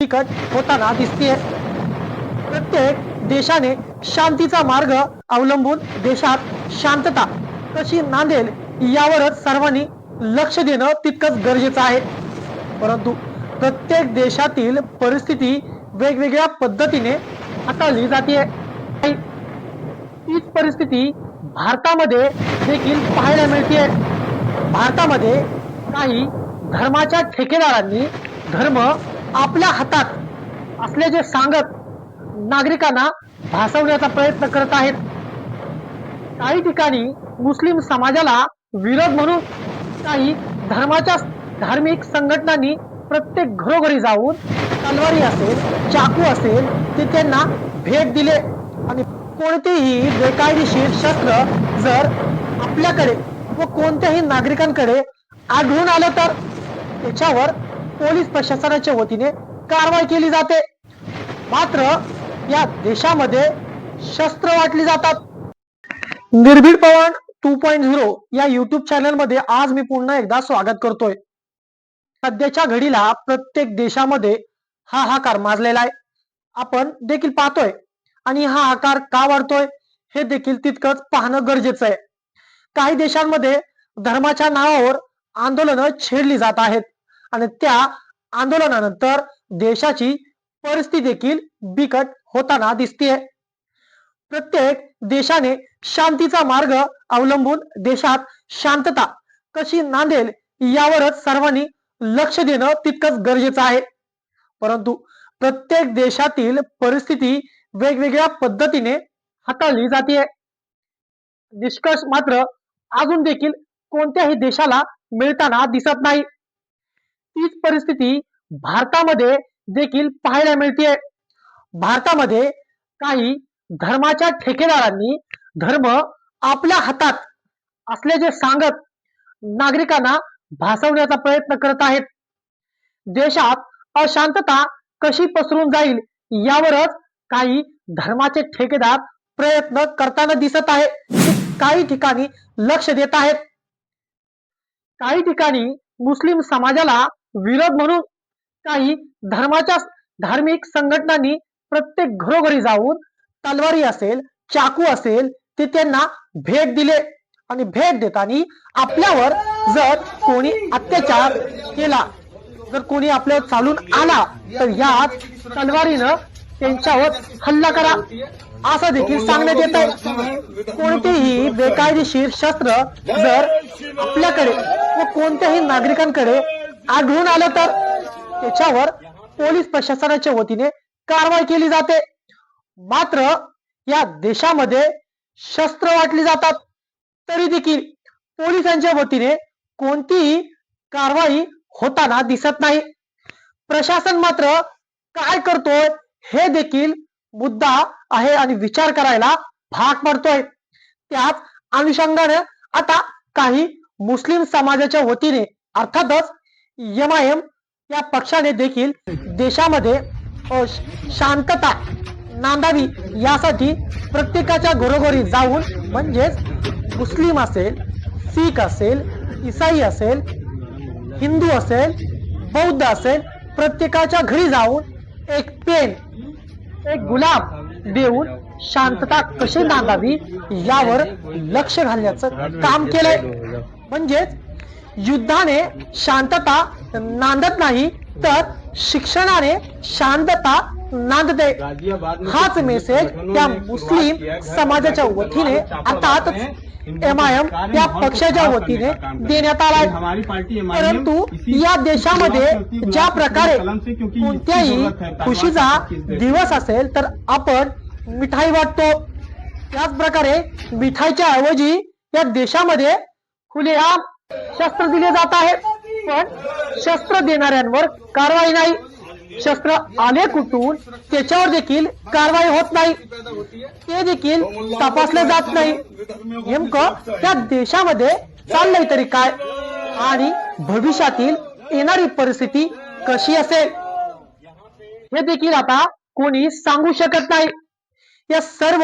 बिकट होताना दिसते प्रत्येक देशाने शांतीचा मार्ग अवलंबून देशात शांतता कशी नांदेल यावरच सर्वांनी लक्ष देणं तितकंच गरजेचं आहे. परंतु प्रत्येक देशातील परिस्थिती वेगवेगळ्या पद्धतीने हाताळली जाते तीच परिस्थिती भारतामध्ये देखील पाहायला मिळते भारतामध्ये काही धर्माच्या ठेकेदारांनी धर्म आपल्या हातात असल्याचे सांगत नागरिकांना भासवण्याचा प्रयत्न करत आहेत. काही ठिकाणी मुस्लिम समाजाला विरोध म्हणून काही धर्माच्या धार्मिक संघटनांनी प्रत्येक घरोघरी जाऊन तलवारी असेल चाकू असेल ते त्यांना भेट दिले. आणि कोणतेही बेकायदेशीर शस्त्र जर आपल्याकडे व कोणत्याही नागरिकांकडे आढळून आलं तर त्याच्यावर पोलीस प्रशासनाच्या वतीने कारवाई केली जाते. मात्र या देशामध्ये शस्त्र वाटली जातात. निर्भीड पवन टू पॉईंट झिरो या युट्यूब चॅनलमध्ये आज मी पुन्हा एकदा स्वागत करतोय. सध्याच्या घडीला प्रत्येक देशामध्ये हा हाकार माजलेला आहे. आपण देखील पाहतोय आणि हा आकार का वाढतोय हे देखील तितकंच पाहणं गरजेचं आहे. काही देशांमध्ये धर्माच्या नावावर आंदोलनं छेडली जात आहेत. आणि त्या आंदोलनानंतर देशाची परिस्थिती देखील बिकट होताना दिसते प्रत्येक देशाने शांतीचा मार्ग अवलंबून देशात शांतता कशी नांदेल यावरच सर्वांनी लक्ष देणं तितकंच गरजेचं आहे. परंतु प्रत्येक देशातील परिस्थिती वेगवेगळ्या पद्धतीने हाताळली जाते निष्कर्ष मात्र अजून देखील कोणत्याही देशाला मिळताना दिसत नाही. तीच परिस्थिती भारतामध्ये देखील पाहायला मिळते भारतामध्ये काही धर्माच्या ठेकेदारांनी धर्म आपल्या हातात असल्याचे सांगत नागरिकांना भासवण्याचा प्रयत्न करत आहेत. देशात अशांतता कशी पसरून जाईल यावरच काही धर्माचे ठेकेदार प्रयत्न करताना दिसत आहे. काही ठिकाणी लक्ष देत आहेत. काही ठिकाणी मुस्लिम समाजाला विरोध म्हणून काही धर्माच्या धार्मिक संघटनांनी प्रत्येक घरोघरी जाऊन तलवारी असेल चाकू असेल ते त्यांना भेट दिले. आणि भेट देताना आपल्यावर जर कोणी अत्याचार केला जर कोणी आपल्यावर चालून आला तर यात तलवारीनं त्यांच्यावर हल्ला करा. असं देखील सांगण्यात येत आहे कोणतेही बेकायदेशीर शस्त्र जर आपल्याकडे व कोणत्याही नागरिकांकडे आढळून आलं तर त्याच्यावर पोलीस प्रशासनाच्या वतीने कारवाई केली जाते. मात्र या देशामध्ये शस्त्र वाटली जातात. तरी देखील पोलिसांच्या वतीने कोणतीही कारवाई होताना दिसत नाही. प्रशासन मात्र काय करतोय हे देखील मुद्दा आहे आणि विचार करायला भाग पडतोय. त्याच अनुषंगाने आता काही मुस्लिम समाजाच्या वतीने अर्थातच एम आय एम या पक्षाने देखील देशामध्ये शांतता नांदावी यासाठी प्रत्येकाच्या घरोघरी जाऊन म्हणजेच मुस्लिम असेल शीख असेल इसाई असेल हिंदू असेल बौद्ध असेल प्रत्येकाच्या घरी जाऊन एक पेन एक गुलाब देऊन शांतता कशी नांदावी यावर लक्ष घालण्याचं काम केलंय. म्हणजेच युद्धाने शांतता नांदत नाही तर शिक्षणाने शांतता नांदते. हाच मेसेज त्या मुस्लिम समाजाच्या वतीने अर्थात एम आय एम या पक्षाच्या वतीने देण्यात आला परंतु या देशामध्ये ज्या प्रकारे कोणत्याही खुशीचा दिवस असेल तर आपण मिठाई वाटतो. त्याच प्रकारे मिठाईच्या ऐवजी या देशामध्ये खुलेआम शस्त्र दिले जात आहेत पण शस्त्र देणाऱ्यांवर कारवाई नाही. शस्त्र आले कुठून त्याच्यावर देखील कारवाई होत नाही. ते देखील तपासले जात नाही. नेमकं त्या देशामध्ये चाललंय तरी काय? आणि भविष्यातील येणारी परिस्थिती कशी असेल? हे देखील आता कोणी सांगू शकत नाही. या सर्व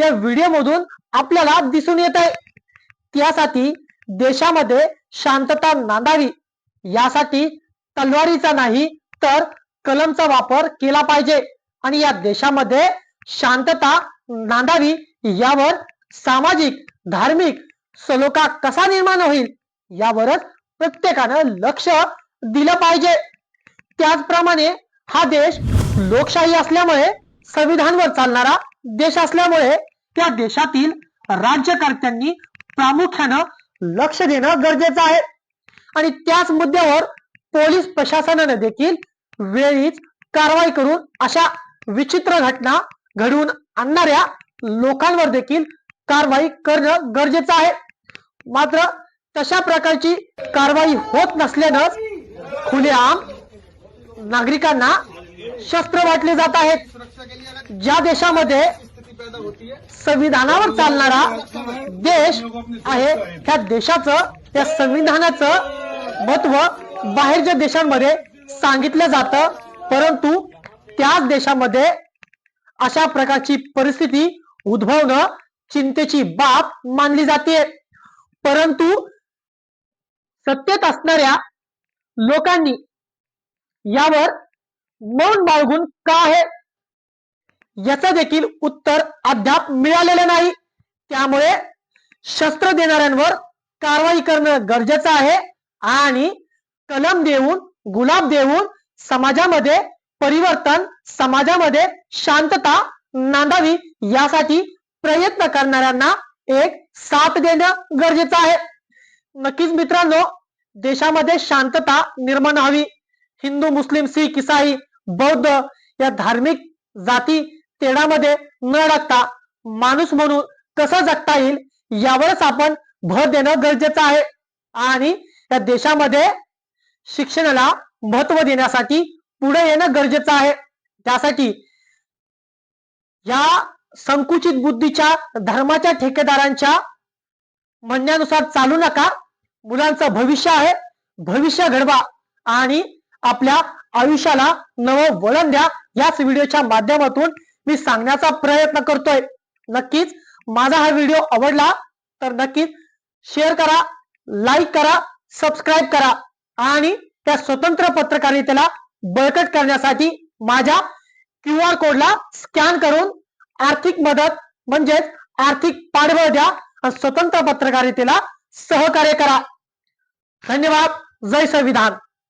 या व्हिडिओ मधून आपल्याला दिसून येत आहे त्यासाठी देशामध्ये शांतता नांदावी यासाठी तलवारीचा नाही तर कलमचा वापर केला पाहिजे. आणि या देशामध्ये शांतता नांदावी यावर सामाजिक धार्मिक सलोखा कसा निर्माण होईल यावरच प्रत्येकानं लक्ष दिलं पाहिजे. त्याचप्रमाणे हा देश लोकशाही असल्यामुळे संविधानवर चालणारा देश असल्यामुळे त्या देशातील राज्यकर्त्यांनी प्रामुख्यानं लक्ष देणं गरजेचं आहे. आणि त्याच मुद्द्यावर पोलीस प्रशासनाने देखील वेळीच कारवाई करून अशा विचित्र घटना घडवून आणणाऱ्या लोकांवर देखील कारवाई करणं गरजेचं आहे. मात्र तशा प्रकारची कारवाई होत नसल्यानं खुलेआम नागरिकांना शस्त्र वाटले जात आहेत. ज्या देशामध्ये संविधानावर चालणारा देश आहे. त्या देशाचं त्या संविधानाचं महत्त्व बाहेरच्या देशांमध्ये सांगितलं जातं. परंतु त्याच देशामध्ये अशा प्रकारची परिस्थिती उद्भवणं चिंतेची बाब मानली जाते. परंतु सत्तेत असणाऱ्या लोकांनी यावर मौन बाळगून का आहे? याचं देखील उत्तर अद्याप मिळालेलं नाही. त्यामुळे शस्त्र देणाऱ्यांवर कारवाई करणं गरजेचं आहे आणि कलम देऊन गुलाब देऊन समाजामध्ये परिवर्तन समाजामध्ये शांतता नांदावी यासाठी प्रयत्न करणाऱ्यांना एक साथ देणं गरजेचं आहे. नक्कीच मित्रांनो देशामध्ये शांतता निर्माण व्हावी. हिंदू मुस्लिम सिख इसाई बौद्ध या धार्मिक जाती तेढामध्ये न अडकता माणूस म्हणून कसं जगता येईल यावरच आपण भर देणं गरजेचं आहे. आणि या देशामध्ये शिक्षणाला महत्त्व देण्यासाठी पुढे येणं गरजेचं आहे. त्यासाठी या संकुचित बुद्धीच्या धर्माच्या ठेकेदारांच्या म्हणण्यानुसार चालू नका. मुलांचं भविष्य आहे. भविष्य घडवा आणि आपल्या आयुष्याला नवं वळण द्या. याच व्हिडिओच्या माध्यमातून मी सांगण्याचा प्रयत्न करतोय. नक्कीच माझा हा व्हिडिओ आवडला तर नक्कीच शेअर करा लाईक करा सबस्क्राईब करा आणि त्या स्वतंत्र पत्रकारितेला बळकट करण्यासाठी माझ्या क्यू आर कोडला स्कॅन करून आर्थिक मदत म्हणजेच आर्थिक पाठबळ द्या आणि स्वतंत्र पत्रकारितेला सहकार्य करा. धन्यवाद. जय संविधान.